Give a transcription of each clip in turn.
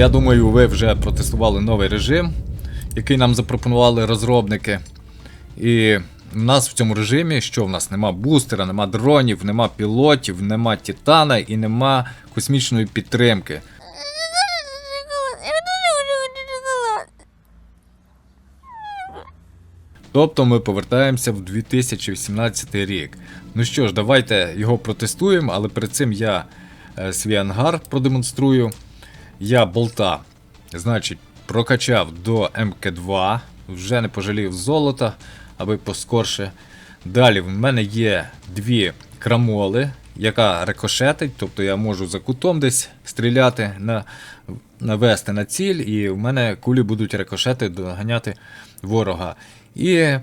Я думаю, ви вже протестували новий режим, який нам запропонували розробники. І в нас в цьому режимі, що в нас нема бустера, нема дронів, нема пілотів, нема титана і нема космічної підтримки. Тобто ми повертаємося в 2018 рік. Ну що ж, давайте його протестуємо, але перед цим я е, свій ангар продемонструю. Я болта, значить, прокачав до МК2, вже не пожалів золота, аби поскорше. Далі в мене є дві крамоли, яка рикошетить, тобто я можу за кутом десь стріляти, на, навести на ціль, і в мене кулі будуть рикошети доганяти ворога. І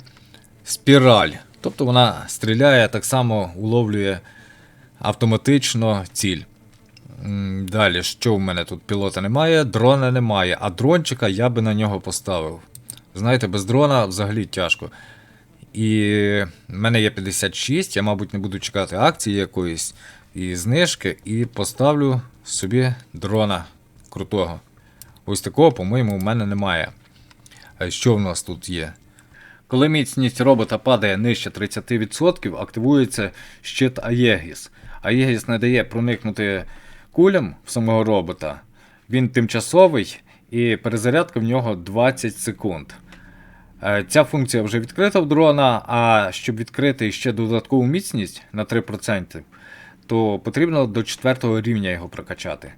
спіраль. Тобто вона стріляє, так само уловлює автоматично ціль. Далі, що в мене тут пілота немає, дрона немає, а дрончика я би на нього поставив. Знаєте, без дрона взагалі тяжко. І в мене є 56, я, мабуть, не буду чекати акції якоїсь і знижки, і поставлю собі дрона крутого. Ось такого, по-моєму, в мене немає. Що в нас тут є? Коли міцність робота падає нижче 30%, активується щит Аєгіс. Аєгіс не дає проникнути кулям в самого робота. Він тимчасовий і перезарядка в нього 20 секунд. Е, Ця функція вже відкрита в дрона, а щоб відкрити ще додаткову міцність на 3%, то потрібно до 4 рівня його прокачати.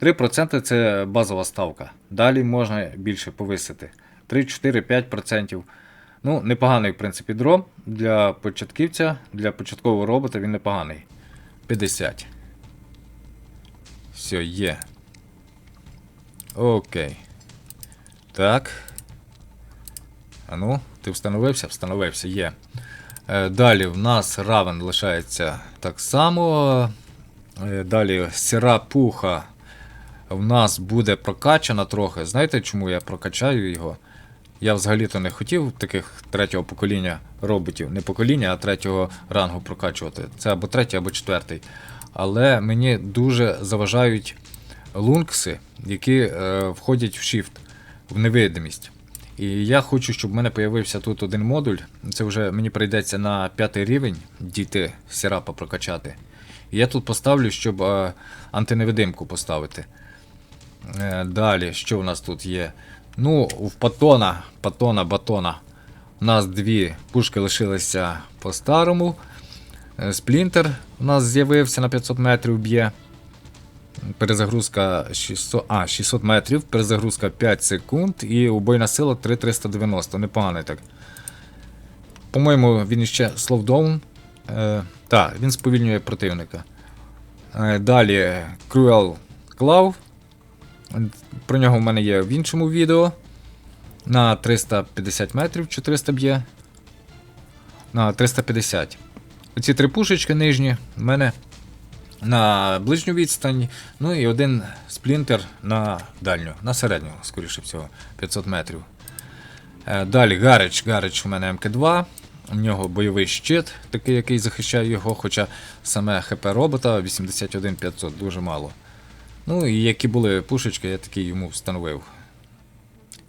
3% це базова ставка. Далі можна більше повисити. 3, 4, 5%. Ну, непоганий, в принципі, дрон для початківця, для початкового робота він непоганий. 50. Все, є. Окей. Так. А ну, ти встановився? Встановився, є. Е, далі в нас равен лишається так само. Е, далі сіра пуха в нас буде прокачана трохи. Знаєте, чому я прокачаю його? Я взагалі-то не хотів таких третього покоління роботів, не покоління, а третього рангу прокачувати. Це або третій, або четвертий. Але мені дуже заважають лункси, які е, входять в shift, в невидимість. І я хочу, щоб в мене з'явився тут один модуль. Це вже мені прийдеться на п'ятий рівень дійти сірапа прокачати. І я тут поставлю, щоб е, антиневидимку поставити. Е, Далі, що у нас тут є? Ну, в патона, патона, батона. У нас дві пушки лишилися по-старому. Е, Сплінтер у нас з'явився на 500 метрів б'є. Перезагрузка 600, а, 600 метрів, перезагрузка 5 секунд і убойна сила 3390. Непоганий так. По-моєму, він іще словдоун. Е, так, він сповільнює противника. Е, далі Cruel Claw. Про нього в мене є в іншому відео. На 350 метрів 400 б'є. На 350. Оці три пушечки нижні в мене на ближню відстань. Ну і один сплінтер на дальню, на середню, скоріше всього, 500 метрів. Е, Далі Гарич. Гарич у мене МК2. У нього бойовий щит, такий, який захищає його, хоча саме ХП робота 81500, дуже мало. Ну і які були пушечки, я такий йому встановив.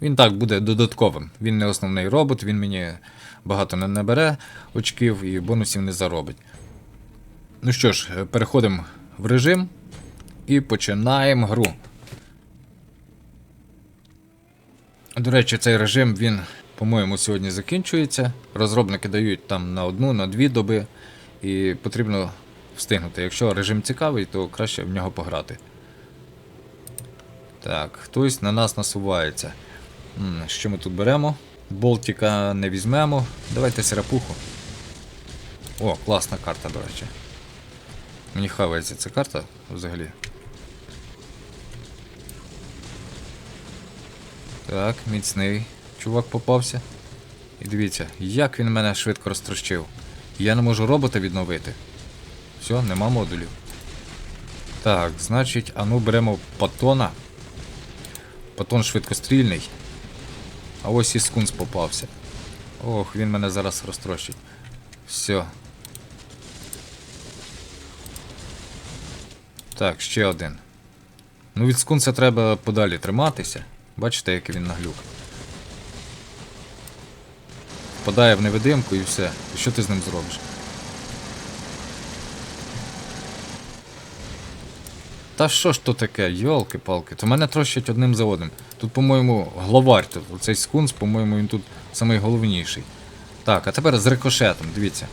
Він так буде додатковим. Він не основний робот, він мені багато не набере очків і бонусів не заробить. Ну що ж, переходимо в режим і починаємо гру. До речі, цей режим він, по-моєму, сьогодні закінчується. Розробники дають там на одну, на дві доби, і потрібно встигнути. Якщо режим цікавий, то краще в нього пограти. Так, хтось на нас насувається. Що ми тут беремо? Болтика не візьмемо. Давайте сирапуху. О, класна карта, до речі. Мені хавається ця карта взагалі. Так, міцний чувак попався. І дивіться, як він мене швидко розтрощив. Я не можу робота відновити. Все, нема модулів. Так, значить, а ну беремо патона. Патон швидкострільний. А ось і скунс попався. Ох, він мене зараз розтрощить. Все. Так, ще один. Ну від скунса треба подалі триматися. Бачите, який він наглюк. Впадає в невидимку і все. І що ти з ним зробиш? Та що ж то таке, йолки-палки, то мене трощать одним за одним. Тут, по-моєму, главарь тут. Оцей скунс, по-моєму, він тут найголовніший. Так, а тепер з рикошетом, дивіться.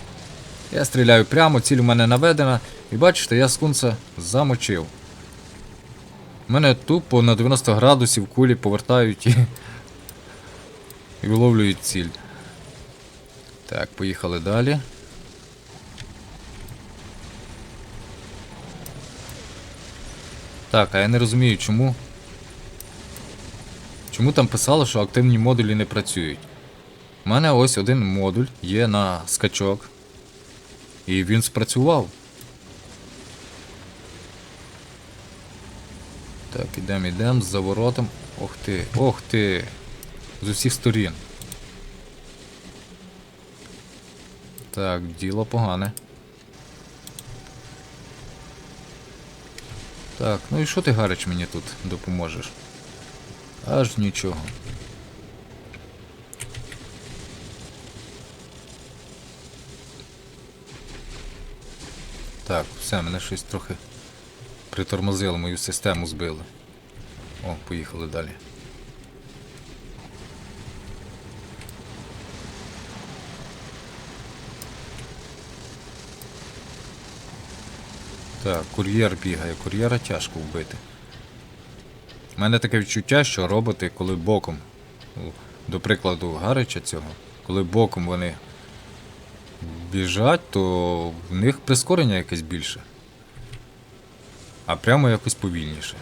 Я стріляю прямо, ціль у мене наведена, і бачите, я скунса замочив. Мене тупо на 90 градусів кулі повертають і. і виловлюють ціль. Так, поїхали далі. Так, а я не розумію, чому. Чому там писало, що активні модулі не працюють? У мене ось один модуль є на скачок. І він спрацював. Так, ідемо, ідемо з заворотом. Ох ти, ох ти. З усіх сторін. Так, діло погане. Так, ну і що ти, Гарич, мені тут допоможеш? Аж нічого. Так, все, мене щось трохи притормозило, мою систему збили. О, поїхали далі. Так, кур'єр бігає, кур'єра тяжко вбити. У мене таке відчуття, що роботи, коли боком, до прикладу, Гарича цього, коли боком вони біжать, то в них прискорення якесь більше. А прямо якось повільніше.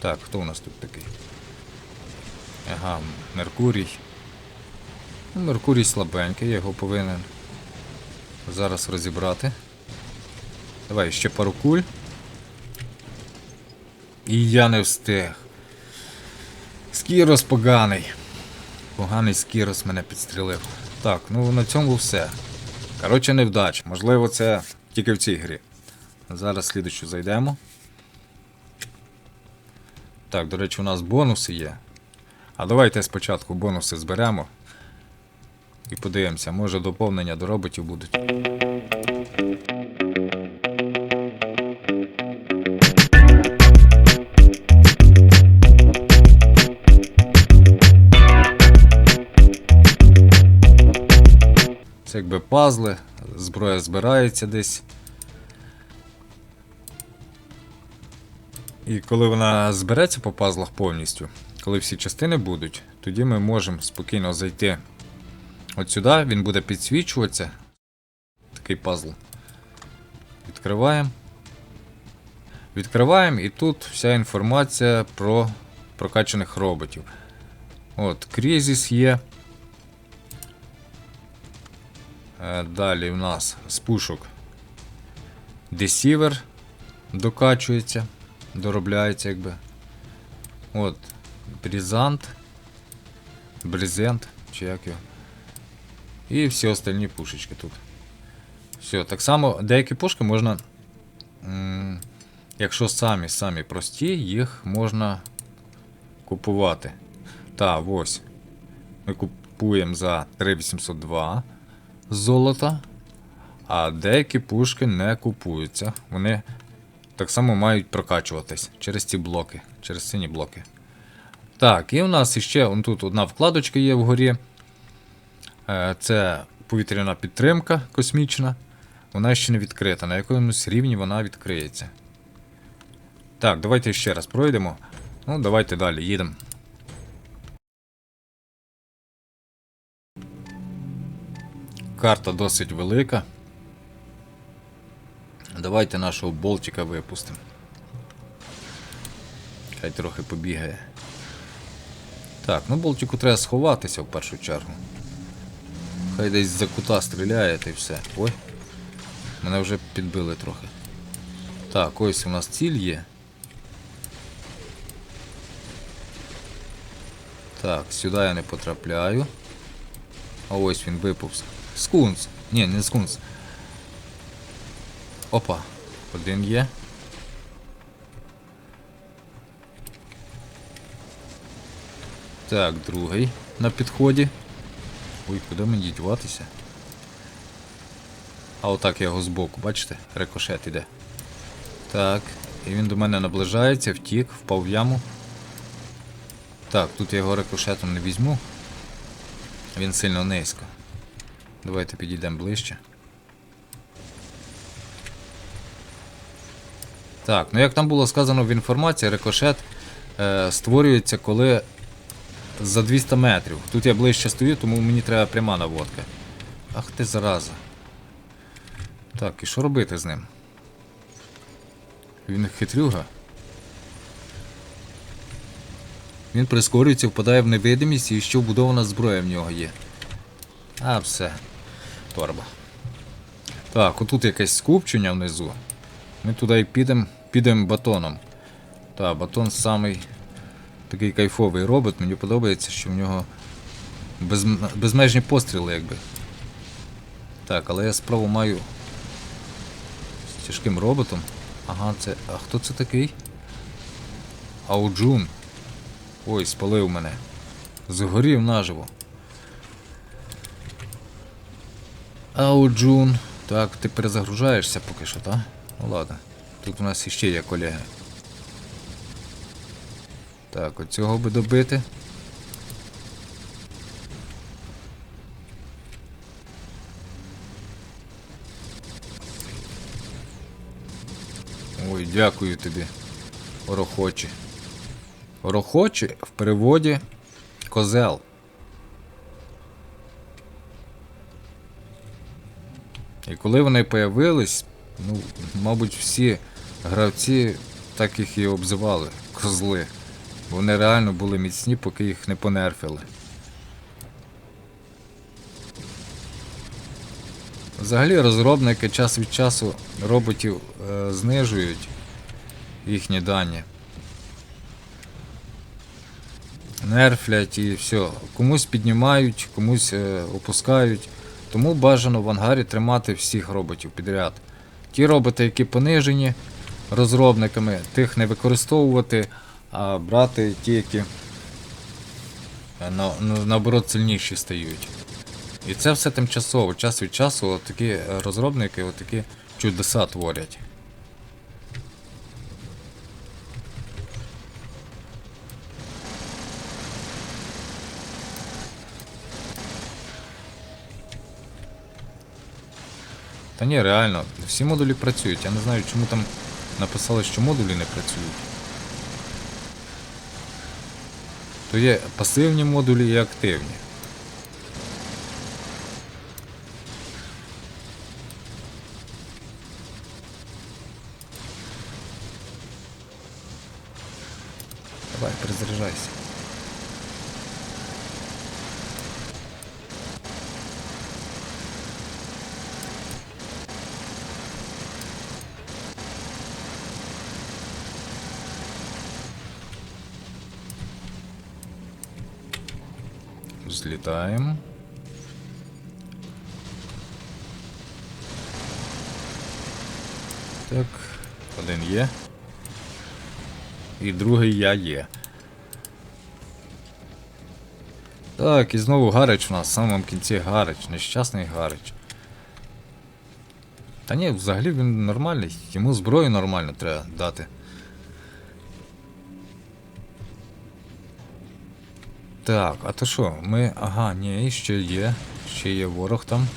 Так, хто у нас тут такий? Ага, Меркурій. Ну, Меркурій слабенький, я його повинен зараз розібрати. Давай ще пару куль. І я не встиг. Скірос поганий. Поганий скірос мене підстрілив. Так, ну на цьому все. Коротше, невдач. Можливо, це тільки в цій грі. Зараз слідучу зайдемо. Так, до речі, у нас бонуси є. А давайте спочатку бонуси зберемо. І подивимося, може доповнення до роботів будуть. Це якби пазли, зброя збирається десь. І коли вона збереться по пазлах повністю, коли всі частини будуть, тоді ми можемо спокійно зайти от сюди, він буде підсвічуватися. Такий пазл. Відкриваємо. Відкриваємо і тут вся інформація про прокачаних роботів. От, Крізіс є. Е, Далі в нас з пушок Deceiver докачується, доробляється якби. От, Брізант. Брезент, чи як його. І всі остальні пушечки тут. Все, так само деякі пушки можна. Якщо самі самі прості, їх можна купувати. Та, ось. Ми купуємо за 3802 золота, а деякі пушки не купуються. Вони так само мають прокачуватись через ці блоки, через сині блоки. Так, і у нас он тут одна вкладочка є вгорі. Е, Це повітряна підтримка космічна. Вона ще не відкрита. На якомусь рівні вона відкриється. Так, давайте ще раз пройдемо. Ну, давайте далі їдемо. Карта досить велика. Давайте нашого болтика випустимо. Хай трохи побігає. Так, ну болтику треба сховатися в першу чергу. Хай десь за кута стріляє й все. Ой. Мене вже підбили трохи. Так, ось у нас ціль є. Так, сюди я не потрапляю. А ось він виповз. Скунс. Ні, не скунс. Опа. Один є. Так, другий на підході. Ой, куди мені діватися? А отак я його збоку, бачите? Рикошет іде. Так, і він до мене наближається, втік, впав в яму. Так, тут я його рикошетом не візьму. Він сильно низько. Давайте підійдемо ближче. Так, ну як там було сказано в інформації, рикошет е, створюється, коли за 200 метрів. Тут я ближче стою, тому мені треба пряма наводка. Ах ти зараза. Так, і що робити з ним? Він хитрюга. Він прискорюється, впадає в невидимість і ще вбудована зброя в нього є. А, все. Торба. Так, отут якесь скупчення внизу. Ми туди підемо підем батоном. Так, батон самий такий кайфовий робот. Мені подобається, що в нього без, безмежні постріли, якби. Так, але я справу маю з тяжким роботом. Ага, це. А хто це такий? Ауджун. Ой, спалив мене. Згорів наживо. Ауджун. Так, ти перезагружаєшся поки що, так? Ну ладно. Тут у нас іще є колеги. Так, оцього би добити. Ой, дякую тобі. Орохочі. Орохочі в переводі козел. І коли вони появились, ну, мабуть, всі гравці так їх і обзивали козли. Вони реально були міцні, поки їх не понерфили. Взагалі розробники час від часу роботів е, знижують їхні дані. Нерфлять і все. Комусь піднімають, комусь е, опускають. Тому бажано в ангарі тримати всіх роботів підряд. Ті роботи, які понижені розробниками, тих не використовувати, а брати ті, які на, наоборот сильніші стають. І це все тимчасово. Час від часу от такі розробники от такі чудеса творять. Та ні, реально, всі модулі працюють. Я не знаю, чому там написали, що модулі не працюють. То є пасивні модулі і активні. Давай, перезаряджайся. Взлітаємо. Так, один є. І другий я є. Так, і знову Гарич у нас в самому кінці Гарич, нещасний Гарич. Та ні, взагалі він нормальний, йому зброю нормально треба дати. Так, а то що, ми. Ага, ні, ще є. Ще є ворог там.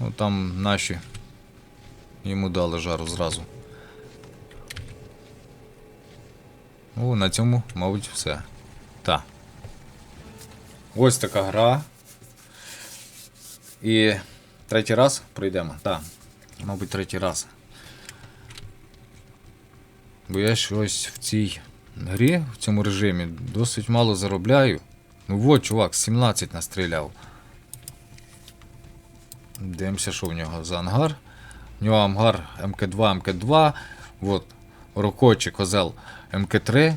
Ну там наші. Йому дали жару зразу. О, на цьому, мабуть, все. Так. Ось така гра. І третій раз пройдемо. Так. Мабуть, третій раз. Бо я щось в цій грі, в цьому режимі, досить мало заробляю. Ну вот, чувак, 17 настріляв. Дивимося, що в нього за ангар. У нього ангар МК2, МК2. От, Рокочі, козел МК3.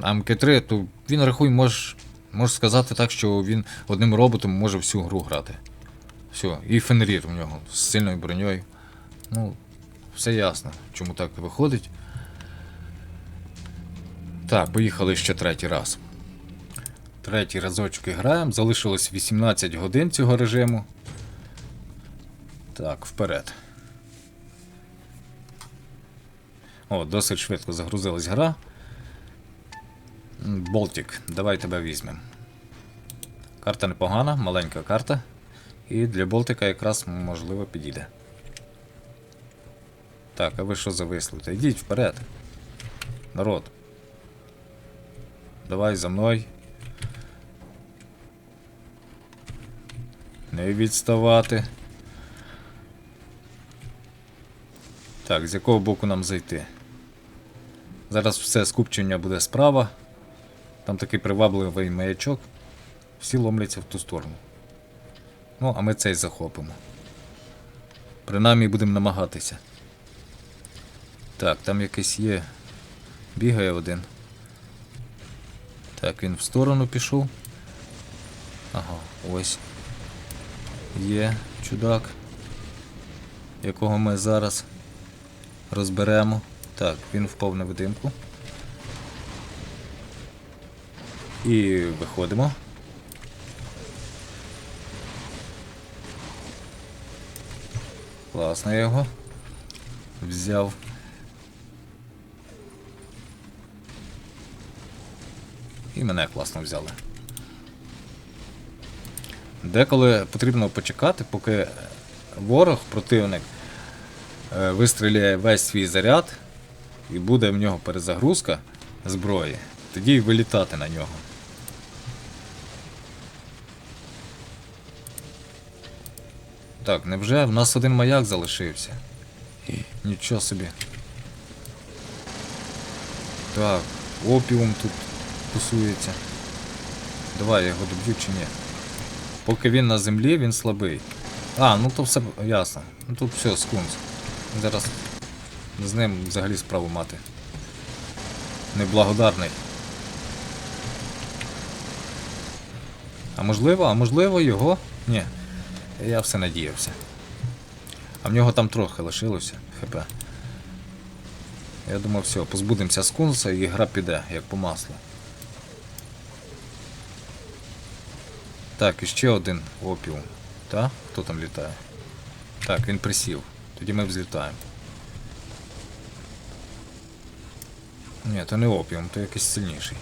А МК3, то він рахуй, може, може сказати так, що він одним роботом може всю гру грати. Все, і Фенрір в нього з сильною броньою. Ну, все ясно, чому так виходить. Так, поїхали ще третій раз. Третій разочок граємо. Залишилось 18 годин цього режиму. Так, вперед. О, досить швидко загрузилась гра. Болтик, давай тебе візьмемо. Карта непогана, маленька карта. І для Болтика якраз можливо підійде. Так, а ви що зависли? Та йдіть вперед. Народ. Давай за мною. Не відставати. Так, з якого боку нам зайти? Зараз все скупчення буде справа. Там такий привабливий маячок. Всі ломляться в ту сторону. Ну, а ми цей захопимо. Принаймні будемо намагатися. Так, там якийсь є. Бігає один. Так, він в сторону пішов. Ага, ось. Є чудак. Якого ми зараз розберемо. Так, він впав на видимку. І виходимо. Класно я його. Взяв. І мене класно взяли. Деколи потрібно почекати, поки ворог, противник, е, вистріляє весь свій заряд і буде в нього перезагрузка зброї, тоді й вилітати на нього. Так, невже в нас один маяк залишився? Нічого собі. Так, опіум тут тусується. Давай я його доб'ю чи ні. Поки він на землі, він слабий. А, ну то все ясно. Ну тут все, скунс. Зараз з ним взагалі справу мати. Неблагодарний. А можливо, а можливо його. Ні. Я все надіявся. А в нього там трохи лишилося, хп. Я думав, все, позбудемося скунса і гра піде, як по маслу. Так, і ще один опіум. Та? Хто там літає? Так, він присів. Тоді ми взлітаємо. Ні, то не опіум, то якийсь сильніший.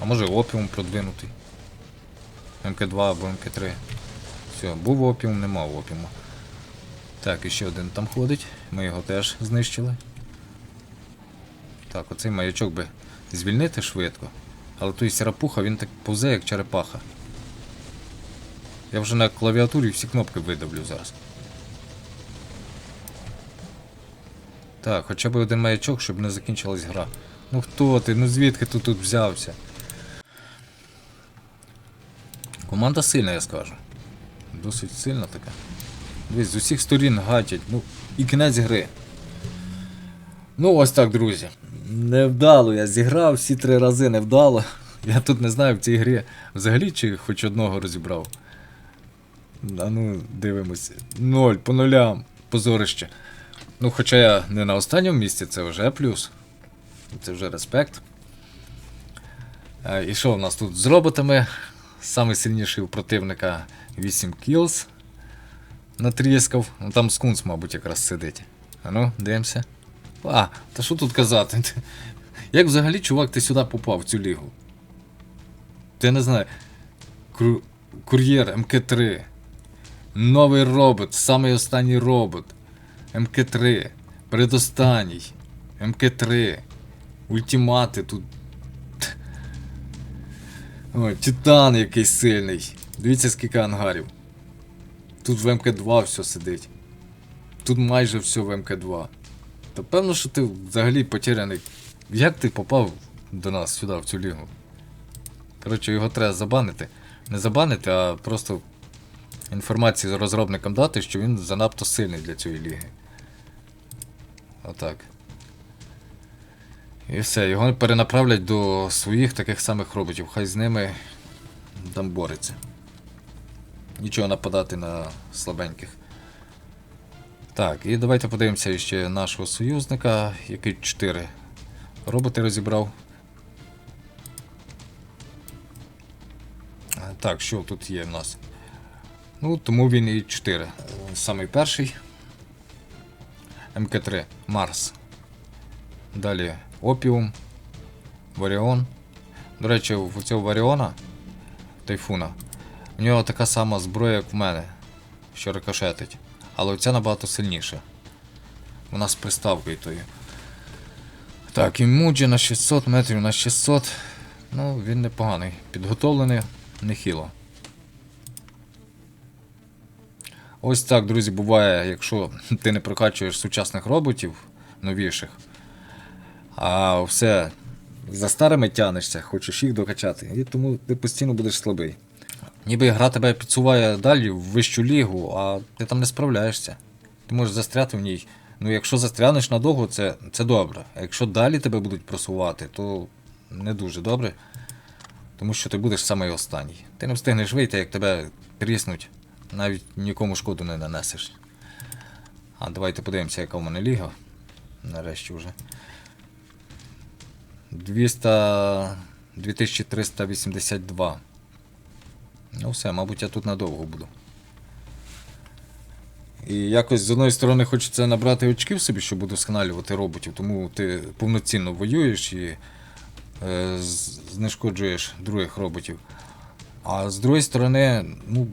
А може опіум продвинутий. МК2 або МК3. Все, був опіум, нема опіуму. Так, і ще один там ходить. Ми його теж знищили. Так, оцей маячок би звільнити швидко. Але той сірапуха, він так повзе, як черепаха. Я вже на клавіатурі всі кнопки видавлю зараз. Так, хоча б один маячок, щоб не закінчилась гра. Ну хто ти? Ну звідки ти тут взявся? Команда сильна, я скажу. Досить сильна така. Дивись, з усіх сторін гатять. Ну, і кінець гри. Ну, ось так, друзі. Невдало я зіграв всі три рази невдало. Я тут не знаю в цій грі взагалі чи хоч одного розібрав. А ну, дивимося. Ноль по нулям. Позорище. Ну, хоча я не на останньому місці, це вже плюс. Це вже респект. І що в нас тут з роботами? Самий сильніший у противника 8 кілз. Натріскав. Ну там скунс, мабуть, якраз сидить. А ну, дивимося. А, та що тут казати? Як взагалі, чувак, ти сюди попав в цю лігу? Ти не знаю. Кру... Кур'єр МК3. Новий робот, самий останній робот. МК3. Передостанній. МК3. Ультимати тут. Ой, Титан якийсь сильний. Дивіться, скільки ангарів. Тут в МК2 все сидить. Тут майже все в МК2. Та певно, що ти взагалі потеряний. Як ти попав до нас сюди, в цю лігу? Коротше, його треба забанити. Не забанити, а просто інформацію розробникам дати, що він занадто сильний для цієї ліги. Отак. І все, його перенаправлять до своїх таких самих роботів. Хай з ними там бореться. Нічого нападати на слабеньких. Так, і давайте подивимося ще нашого союзника, який 4 роботи розібрав. Е, Так, що тут є в нас? Ну, тому він і 4. Самий перший. МК3 Марс. Далі Опіум. Варіон. До речі, у цього Варіона Тайфуна. У нього така сама зброя, як в мене, що рикошетить. Але оця набагато сильніша. Вона з приставкою тою. Так, імуджі на 600 метрів на 600. Ну, він непоганий. Підготовлений нехило. Ось так, друзі, буває, якщо ти не прокачуєш сучасних роботів новіших, а все за старими тянешся, хочеш їх докачати, і тому ти постійно будеш слабий. Ніби гра тебе підсуває далі в вищу лігу, а ти там не справляєшся. Ти можеш застряти в ній. Ну, якщо застрянеш надовго, це, це добре. А якщо далі тебе будуть просувати, то не дуже добре. Тому що ти будеш самий останній. Ти не встигнеш вийти, як тебе тріснуть, навіть нікому шкоду не нанесеш. А давайте подивимося, яка в мене ліга. Нарешті вже. 200... 2382. Ну все, мабуть, я тут надовго буду. І якось з одної сторони хочеться набрати очків собі, щоб удосконалювати роботів, тому ти повноцінно воюєш і е, знешкоджуєш других роботів. А з другої сторони, ну,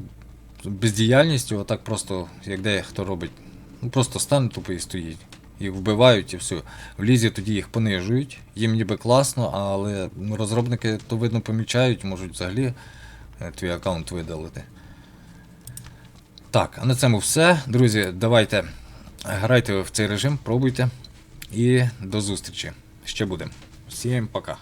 бездіяльністю, отак просто, як де хто робить, ну просто стане тупо і стоїть. Їх вбивають і все. В лізі тоді їх понижують, їм ніби класно, але ну, розробники то видно помічають, можуть взагалі твій аккаунт видалити. Так, а на цьому все. Друзі, давайте грайте в цей режим, пробуйте. І до зустрічі. Ще будемо. Всім пока.